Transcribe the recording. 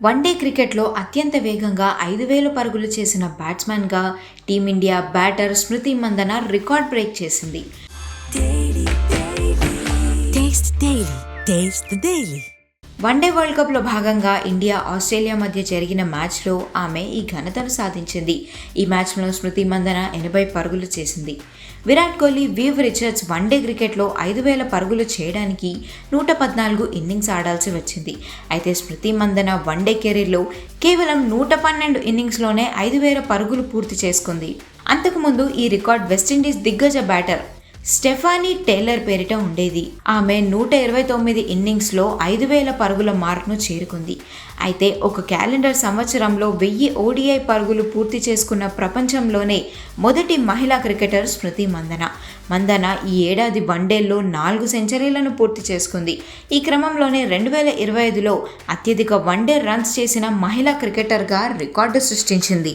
One day క్రికెట్లో అత్యంత వేగంగా ఐదు వేల పరుగులు చేసిన బ్యాట్స్మెన్గా team India batter Smriti Mandhana record break చేసింది. వన్డే వరల్డ్ కప్లో భాగంగా ఇండియా ఆస్ట్రేలియా మధ్య జరిగిన మ్యాచ్లో ఆమె ఈ ఘనతను సాధించింది. ఈ మ్యాచ్లో స్మృతి మందన ఎనభై పరుగులు చేసింది. Virat Kohli Viv Richards one day క్రికెట్లో ఐదు వేల పరుగులు చేయడానికి నూట పద్నాలుగు ఇన్నింగ్స్ ఆడాల్సి వచ్చింది. అయితే స్మృతి మందన వన్డే కెరీర్లో కేవలం నూట పన్నెండు ఇన్నింగ్స్లోనే ఐదు వేల పరుగులు పూర్తి చేసుకుంది. అంతకుముందు ఈ రికార్డ్ వెస్టిండీస్ దిగ్గజ బ్యాటర్ స్టెఫానీ టేలర్ పేరిట ఉండేది. ఆమె నూట ఇరవై తొమ్మిది ఇన్నింగ్స్లో ఐదు వేల పరుగుల మార్క్ను చేరుకుంది. అయితే ఒక క్యాలెండర్ సంవత్సరంలో వెయ్యి ఓడిఐ పరుగులు పూర్తి చేసుకున్న ప్రపంచంలోనే మొదటి మహిళా క్రికెటర్ స్మృతి మందన. మందన ఈ ఏడాది వన్డేల్లో నాలుగు సెంచరీలను పూర్తి చేసుకుంది. ఈ క్రమంలోనే రెండు వేల ఇరవై ఐదులో అత్యధిక వన్డే రన్స్ చేసిన మహిళా క్రికెటర్గా రికార్డు సృష్టించింది.